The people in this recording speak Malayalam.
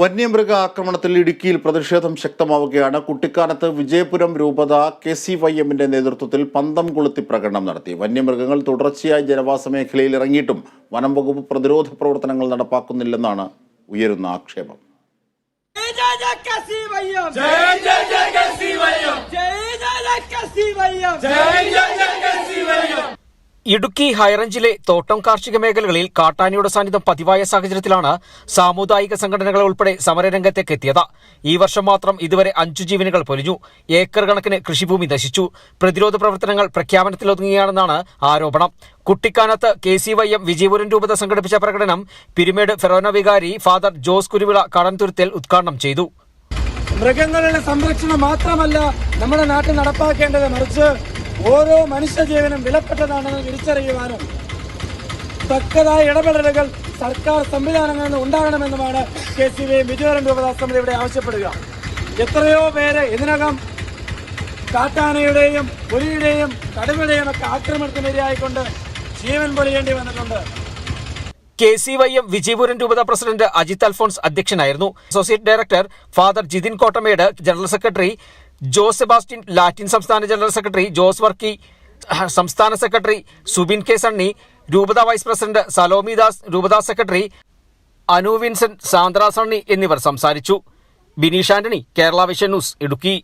വന്യമൃഗ ആക്രമണത്തിൽ ഇടുക്കിയിൽ പ്രതിഷേധം ശക്തമാവുകയാണ്. കുട്ടിക്കാനത്ത് വിജയപുരം രൂപത കെ സി വൈ എമ്മിന്റെ നേതൃത്വത്തിൽ പന്തം കൊളുത്തി പ്രകടനം നടത്തി. വന്യമൃഗങ്ങൾ തുടർച്ചയായി ജനവാസ മേഖലയിൽ ഇറങ്ങിയിട്ടും വനം വകുപ്പ് പ്രതിരോധ പ്രവർത്തനങ്ങൾ നടപ്പാക്കുന്നില്ലെന്നാണ് ഉയരുന്ന ആക്ഷേപം. ഇടുക്കി ഹൈറേഞ്ചിലെ തോട്ടം കാർഷിക മേഖലകളിൽ കാട്ടാനയുടെ സാന്നിധ്യം പതിവായ സാഹചര്യത്തിലാണ് സാമുദായിക സംഘടനകൾ ഉൾപ്പെടെ സമരരംഗത്തേക്ക് എത്തിയത്. ഈ വർഷം മാത്രം ഇതുവരെ അഞ്ചു ജീവനുകൾ പൊലിഞ്ഞു. ഏക്കർ കണക്കിന് കൃഷിഭൂമി നശിച്ചു. പ്രതിരോധ പ്രവർത്തനങ്ങൾ പ്രഖ്യാപനത്തിലൊതുങ്ങുകയാണെന്നാണ് ആരോപണം. കുട്ടിക്കാനത്ത് K C Y M Vijayapuram രൂപത സംഘടിപ്പിച്ച പ്രകടനം പിരിമേട് ഫെറോന വികാരി ഫാദർ ജോസ് കുരുവിള കടൻതുരുത്തിൽ ഉദ്ഘാടനം ചെയ്തു. മൃഗങ്ങളുടെ സംരക്ഷണം മാത്രമല്ല നമ്മുടെ നാട്ടിൽ നടപ്പാക്കേണ്ടത്. മറിച്ച് ഓരോ മനുഷ്യജീവനും വിലപ്പെട്ടതാണെന്ന് തിരിച്ചറിയുവാനും തക്കതായ ഇടപെടലുകൾ സർക്കാർ സംവിധാനങ്ങളിൽ നിന്ന് ഉണ്ടാകണമെന്നുമാണ് കെ സി ബി വിജയവരം രൂപതാ സമിതി ഇവിടെ ആവശ്യപ്പെടുക. എത്രയോ പേരെ ഇതിനകം കാട്ടാനയുടെയും പുലിയുടെയും കടുവയുടെയും ഒക്കെ ആക്രമണത്തിന് ഇരയായിക്കൊണ്ട് ജീവൻ പൊലിയേണ്ടി വന്നിട്ടുണ്ട്. K C Y M Vijayapuram രൂപത പ്രസിഡന്റ് അജിത് അൽഫോൺസ് അധ്യക്ഷനായിരുന്നു. Associate director father Jithin Kottamedu general secretary Jose Sebastian Latin സംസ്ഥാന ജനറൽ സെക്രട്ടറി ജോസ് വർക്കി സംസ്ഥാന സെക്രട്ടറി സുബിൻ കെ സണ്ണി രൂപത വൈസ് പ്രസിഡന്റ് സലോമി ദാസ് രൂപത സെക്രട്ടറി അനു വിൻസെന്റ് സാന്ദ്ര സണ്ണി എന്നിവർ സംസാരിച്ചു. Bineesh Antony Kerala vision news Idukki.